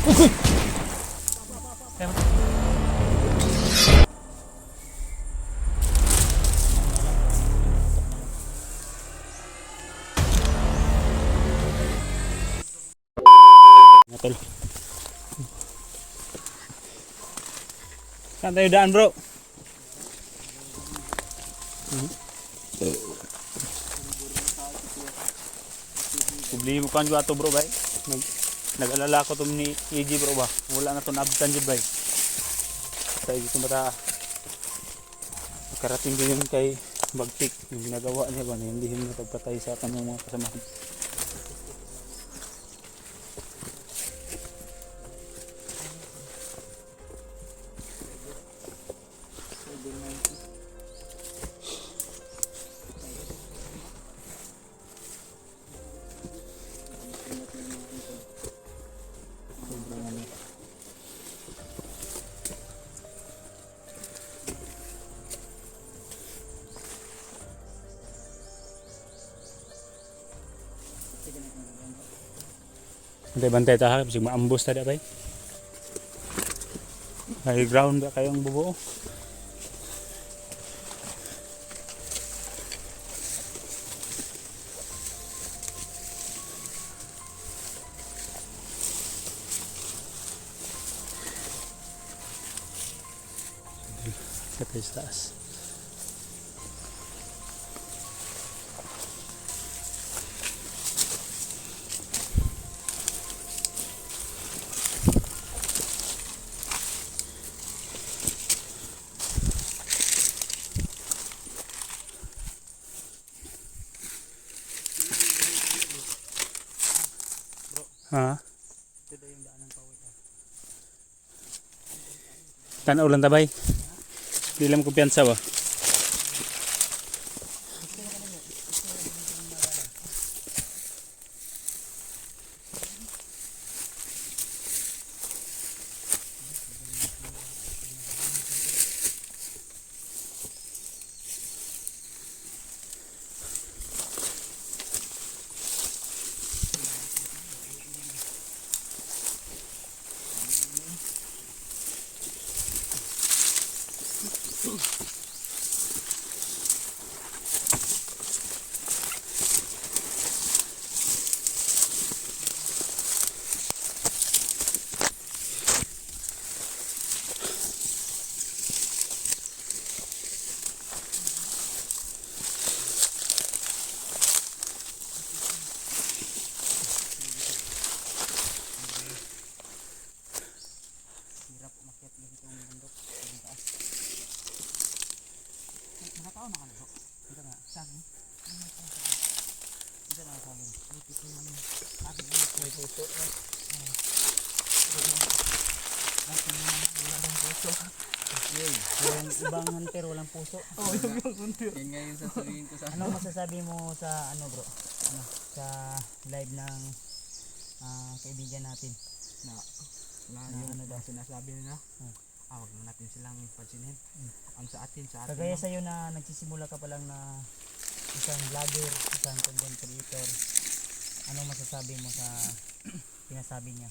Natol. Saan tayo daan bro? Problema kan juga to bro bay. Nag nag-alala ko tum ni EG bro ba. Wala na to naabtan jud bay. Sa ito mata karating din yun kay Bagtik yung ginagawa niya ba na hindi him pagpatay sa kanyang mga kasamahan. Bantay-bantay ta ha, kasi maambos ta bay. High ground ba kayong bubuo? Tanaw lang tabay. Di lang kumpiyansa ba? Yan nga yung sasabihin ko sa Ano masasabi mo sa ano bro? Ano, sa live ng ah, kaibigan natin? na, na, Na yung ano daw? sinasabi nila. Hmm. Ah, wag na natin silang pansinin. Ang sa atin, sa atin. Kagaya lang. sa iyo na nagsisimula ka pa lang na isang vlogger, isang content creator. Anong masasabi mo sa sinasabi niya?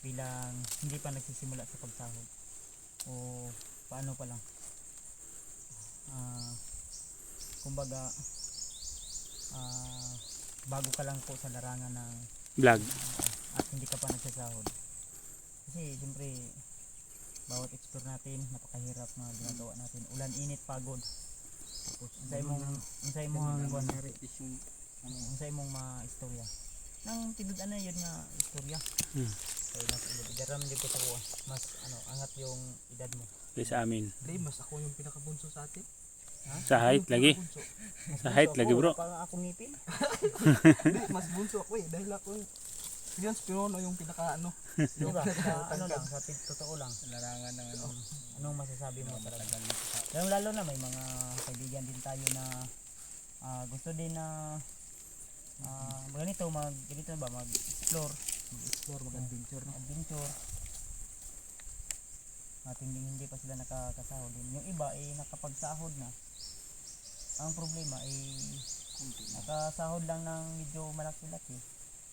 Bilang hindi pa nagsisimula sa pagsahod. O paano pa lang? Ah, kumbaga ah, bago ka lang po sa larangan ng Vlog. at hindi ka pa nagsasahod. Kasi siyempre bawat explore natin napakahirap na ginagawa natin. Ulan, init, pagod. Tapos unsay mong unsay mo ang repetition. ano, unsay mong maistorya. Nang tidud na yun nga istorya. Hmm. Kaya mas idaram din ko sa kuha. Mas ano, angat yung edad mo. Di sa amin. Hindi, mas ako yung pinakabunso sa atin. Sa height lagi. Sa height lagi bro. Parang akong ngipin. Hindi, mas bunso ako eh. Dahil ako yung yan, Spinono yung pinaka ano. Di ba? Sa ano lang, sa totoo lang. Larangan ng ano. Anong masasabi mo talaga? Lalo, lalo na may mga kaibigan din tayo na ah, gusto din na uh, ganito mag ganito ba mag explore Explore, mag-adventure. No? adventure at hindi hindi pa sila nakakasahod din yung iba ay nakapagsahod na ang problema ay nakasahod lang ng medyo malaki-laki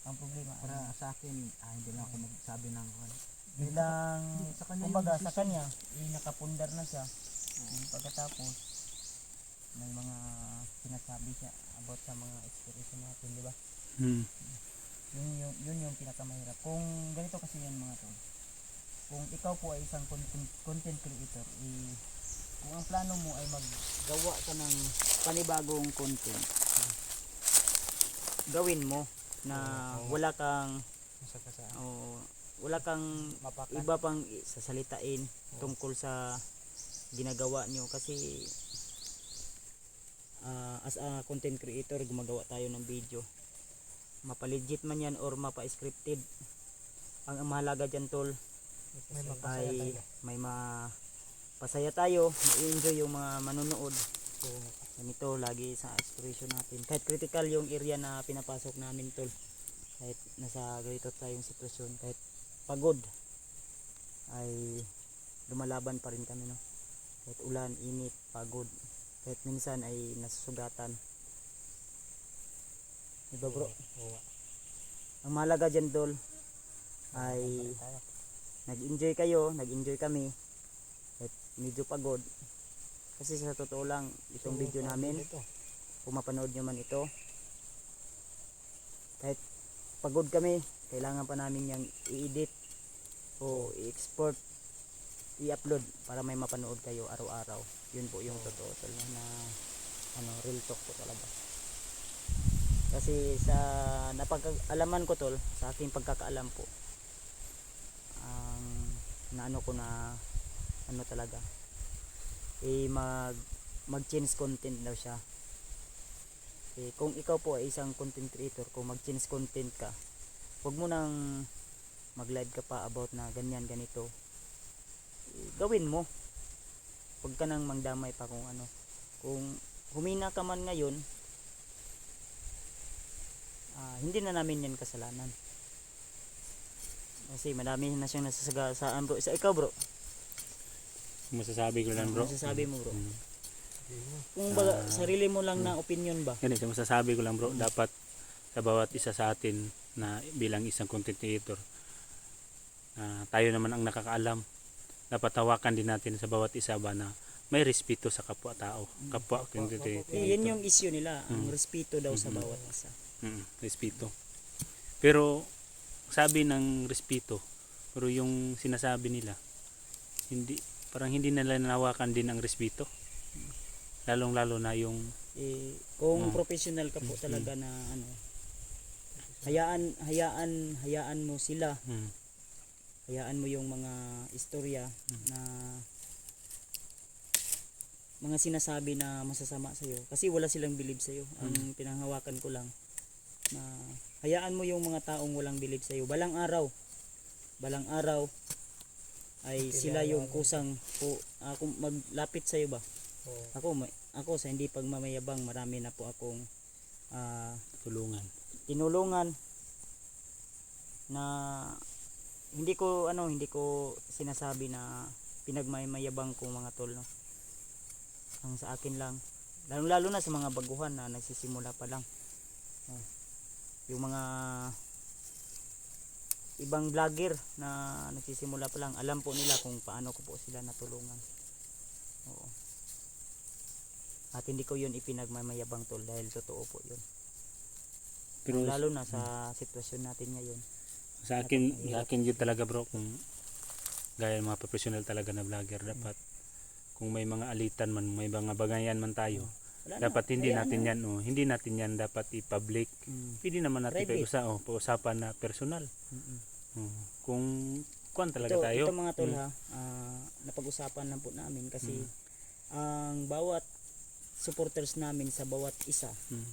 ang problema Para para sa akin, ah, hindi na ako magsabi ng ano. bilang sa kanya kumbaga sa kanya eh, nakapundar na siya Eh, pagkatapos may mga sinasabi siya about sa mga exploration natin di ba Hmm. Yun yung yun yung pinakamahirap. Kung ganito kasi yan mga tol. Kung ikaw po ay isang content, content creator eh, kung ang plano mo ay maggawa ka ng panibagong content gawin mo na wala kang oh, wala kang mapaka. iba pang sasalitain tungkol sa ginagawa nyo. Kasi ah, as a content creator gumagawa tayo ng video mapalegit man yan or mapa-scripted. Ang, mahalaga dyan tol May ay tayo. may mapasaya tayo ma-enjoy yung mga manonood. So, ganito lagi sa exploration natin. Kahit critical yung area na pinapasok namin tol. Kahit nasa ganito tayong sitwasyon kahit pagod ay lumalaban pa rin kami no? Kahit ulan, init, pagod. Kahit minsan ay nasusugatan diba bro? oo. ang mahalaga dyan tol ay nag-enjoy kayo, nag-enjoy kami kahit medyo pagod kasi sa totoo lang itong So, video namin ito? kung mapanood nyo man ito kahit pagod kami kailangan pa namin yung i-edit o i-export i-upload para may mapanood kayo araw-araw yun po yung totoo no, na ano real talk po talaga kasi sa napag-alaman ko tol sa aking pagkakaalam po ang naano ko na ano talaga eh mag mag-change content daw siya eh, kung ikaw po ay isang content creator, kung mag-change content ka, huwag mo nang mag-live ka pa about na ganyan, ganito. Eh, gawin mo. Huwag ka nang mangdamay pa kung ano. Kung humina ka man ngayon, ah, hindi na namin yan kasalanan. Kasi madami na siyang nasasagasaan bro. Sa ikaw bro, Masasabi ko lang bro. masasabi mo bro. Hmm. Kung baga, sarili mo lang na opinion ba? Ganito, masasabi ko lang bro, dapat sa bawat isa sa atin na bilang isang content creator, na tayo naman ang nakakaalam. Dapat tawakan din natin sa bawat isa ba na may respeto sa kapwa-tao, kapwa content Eh, creator. yan yung issue nila, ang Mm. respeto daw sa Mhm. bawat isa. Mm, respeto. Pero sabi ng respeto, pero yung sinasabi nila, hindi parang hindi nila nawakan din ang respeto. Lalong-lalo na yung Eh, kung Mm. professional ka po Mm. talaga na ano, hayaan hayaan hayaan mo sila, mm, hayaan mo yung mga istorya Mm. na mga sinasabi na masasama sa iyo kasi wala silang believe sa iyo. Ang Mm. pinanghawakan ko lang na hayaan mo yung mga taong walang believe sa iyo. Balang araw, balang araw ay sila yung kusang ku, ah, kung maglapit sa iyo ba? Oo. Ako may- ako sa hindi pagmamayabang marami na po akong ah, tulungan. tinulungan na hindi ko ano hindi ko sinasabi na pinagmamayabang ko mga tol no. Ang sa akin lang lalo lalo na sa mga baguhan na nagsisimula pa lang. Oh. Yung mga ibang vlogger na nagsisimula pa lang alam po nila kung paano ko po sila natulungan. Oo. At hindi ko yun ipinagmamayabang tol dahil totoo po yun. Pero Lalo na sa sitwasyon natin ngayon. sa akin, sa akin yun talaga bro, kung gaya ng mga professional talaga na vlogger, dapat kung may mga alitan man, may mga bagayan man tayo, Wala dapat na, hindi natin na. yan, oh, hindi natin yan dapat i-public. Mm. Pwede naman natin Private. pag-usa, oh, pag-usapan na personal. Mm-mm. Oh, kung kuan talaga Ito, tayo. ito mga tol Mm. ha, ah, napag-usapan lang po namin kasi Mm. ang bawat supporters namin sa bawat isa, Mm.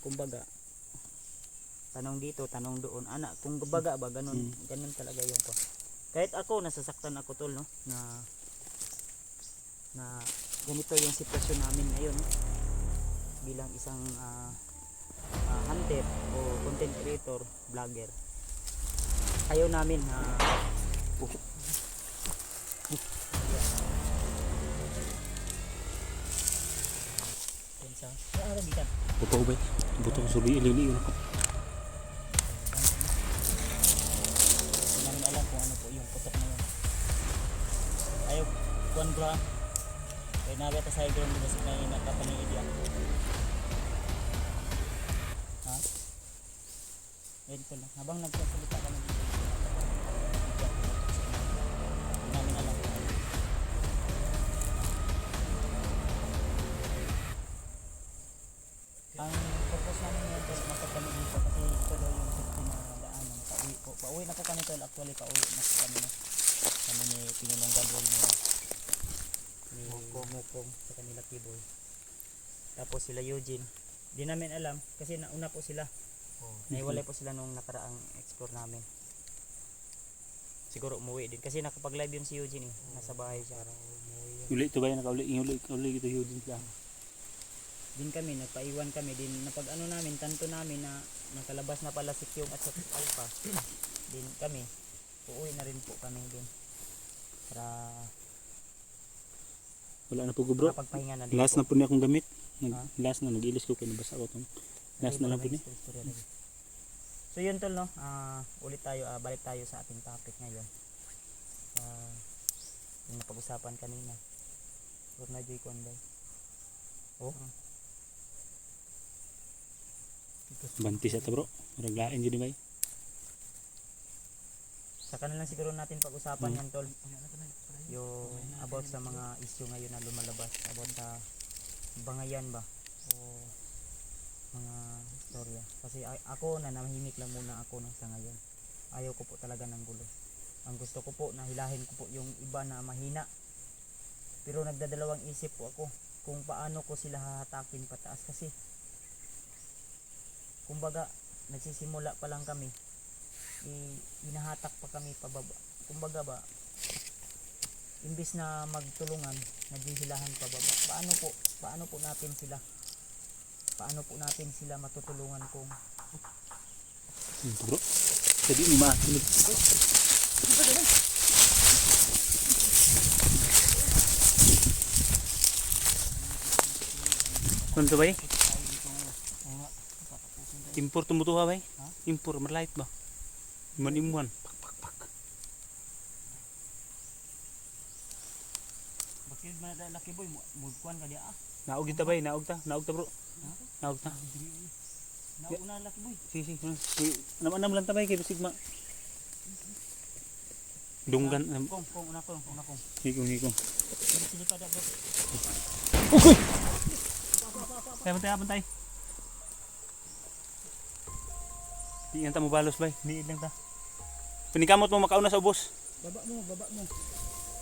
kumbaga, tanong dito, tanong doon, anak, kung baga ba, ganun, Mm. ganun talaga yun to. Kahit ako, nasasaktan ako tol, no, na, na ganito yung sitwasyon namin ngayon, no? bilang isang uh, uh, hunter o content creator, vlogger. Ayaw namin na uh, oh. Buto ba? Buto ko suli ilili yun ako. Hindi namin alam kung ano po yung putok na yun. Ayaw, kuhan bro Naga ta sa ground dito sa may nakapaniid yan. Ha? Wait ko lang. Habang nagsasalita ka na dito. Ang purpose namin yan tol, mapapanood dito kasi ito daw yung safety na daanan. Pauwi po. Pauwi na po kami tol. Actually, pauwi na po kami na. Kami ni Pingulong Gabriel ni ni Mukong sa kanila Kiboy. Tapos sila Eugene. Di namin alam kasi nauna po sila. Naiwalay po sila nung nakaraang explore namin. Siguro umuwi din kasi nakapag-live yun si Eugene eh. Nasa bahay siya. Uli ito ba yan? Nakauli, uli, uli ito din lang. din kami, nagpaiwan kami din napag ano namin, tanto namin na nakalabas na pala si Kyung at sa Alpha din kami, uuwi na rin po kami din para Wala na po ko bro. na din Last na po niya akong gamit. Nag, Ha? Last na, nag-ilis ko kaya nabasa ko itong. Last na lang po niya. So yun tol no, ah, ulit tayo, ah, balik tayo sa ating topic ngayon. Ah, yung napag-usapan kanina. Lorna Joy Konday. Oh, Bantis ito bro. Raglain dyan di ba? Saka na lang siguro natin pag-usapan Hmm. yan tol. Yung about sa mga issue ngayon na lumalabas. About sa bangayan ba? O mga istorya. Kasi ako na namahimik lang muna ako nang sa ngayon. Ayaw ko po talaga ng gulo. Ang gusto ko po na hilahin ko po yung iba na mahina. Pero nagdadalawang isip po ako kung paano ko sila hahatakin pataas kasi kumbaga nagsisimula pa lang kami i- hinahatak pa kami pababa. Kumbaga ba, imbis na magtulungan, naghihilahan pababa. Paano po, paano po natin sila, paano po natin sila matutulungan kung bro. Jadi ni masunod. Ano to ba eh? Impor tumutuha ba eh? Impor, malait ba? Iman-imuan. Na laki boy, mugkuan ka diya ah. Naog kita ba eh? Naog ta? Naog ta bro? Naog ta? Nauna laki boy. Sige, sige. Uy, Naman-nam lang ta ba eh? Kaya sigma. Dunggan. Kong, kong, una kong, una kong. Hikong, hikong. Sige pa da bro. Kaya pantay, pantay. Di yan ta mo balos bay. Di lang ta. Pinikamot mo makauna sa ubos. Baba mo, baba mo.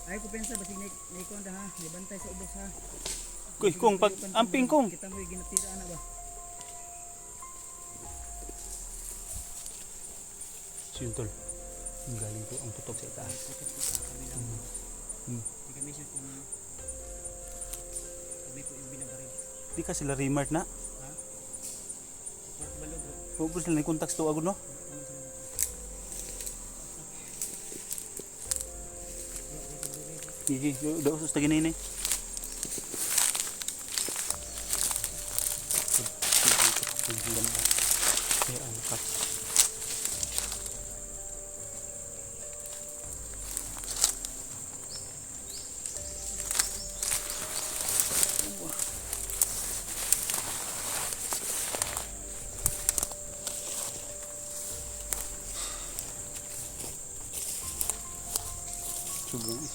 Ay ko pensa basig na naikon da ha, nibantay sa ubos ha. Kuy, kung pag amping kong. Kita mo ginatira na ba? Siyentol. Ang galing po ang tutok sa itaas. Hmm. Hindi kami sure kung kami po yung binabaril. Di ka sila remart na. Pork balo bro. Ubos sila ni contacts to agad no. Ano Gigi, daw sus tagin ini.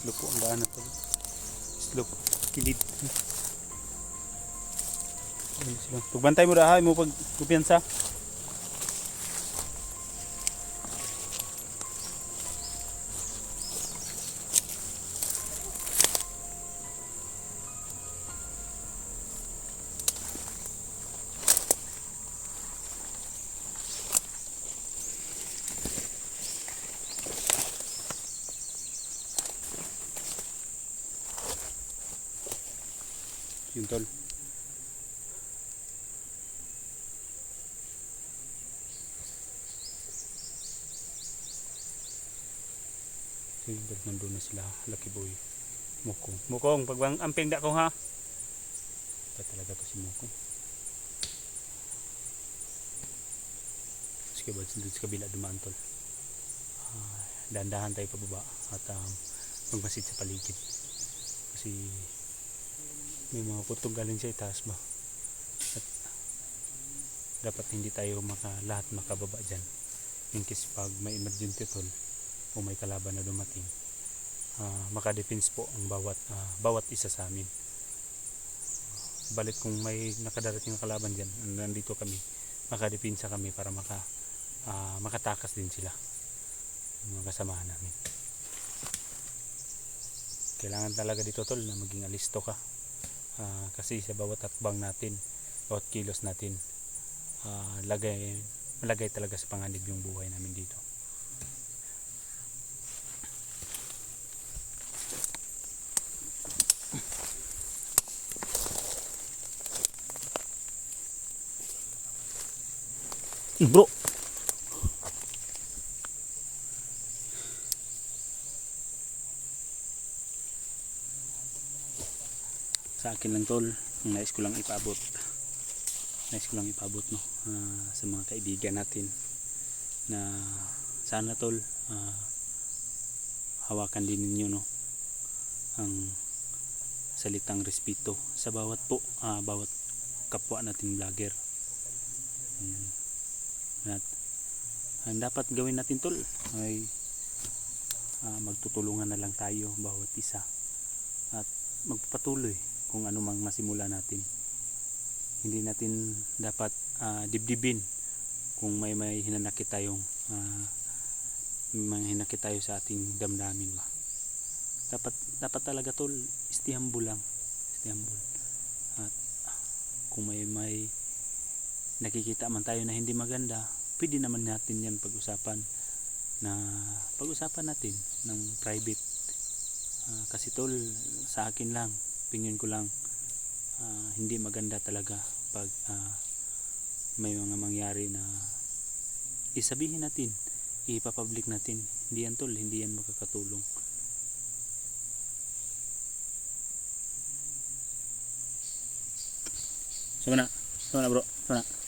Islop po ang daan na to. Islop. Kilid. Ayun sila. Pagbantay mo dahay mo pag kupiyansa. Yun tol. Yun tol, nandun na sila. Lucky boy. Mukong. Mukong, pagbang amping da ko ha. Ito talaga to si Mukong. Sige ba, dito sa kabila dumaan tol. Ah, dahan-dahan tayo pababa at um, magmasid sa paligid. Kasi may mga putong galing sa itaas ba? At dapat hindi tayo maka, lahat makababa dyan. In case pag may emergency tol o may kalaban na dumating ah makadefense po ang bawat ah, bawat isa sa amin. Balik kung may nakadarating na kalaban dyan nandito kami makadepensa kami para maka ah, makatakas din sila. Mga kasamahan namin. Kailangan talaga dito tol na maging alisto ka Ah, kasi sa bawat hakbang natin bawat kilos natin ah, lagay malagay talaga sa panganib yung buhay namin dito. Bro sa akin lang tol ang nais ko lang ipabot nais ko lang ipabot no ah, sa mga kaibigan natin na sana tol ah, hawakan din ninyo no ang salitang respeto sa bawat po ah, bawat kapwa natin vlogger Ayan. at ang dapat gawin natin tol ay ah, magtutulungan na lang tayo bawat isa at magpapatuloy kung ano mang masimula natin. Hindi natin dapat ah, dibdibin kung may may hinanakit tayong ah, may hinanakit tayo sa ating damdamin ba. Dapat dapat talaga tol humble lang. Humble at kung may may nakikita man tayo na hindi maganda pwede naman natin yan pag-usapan na pag-usapan natin ng private. Ah, kasi tol sa akin lang opinion ko lang ah, hindi maganda talaga pag ah, may mga mangyari na isabihin natin ipapublic natin. Hindi yan tol. Hindi yan makakatulong. Sama na. Sama na bro. Sama na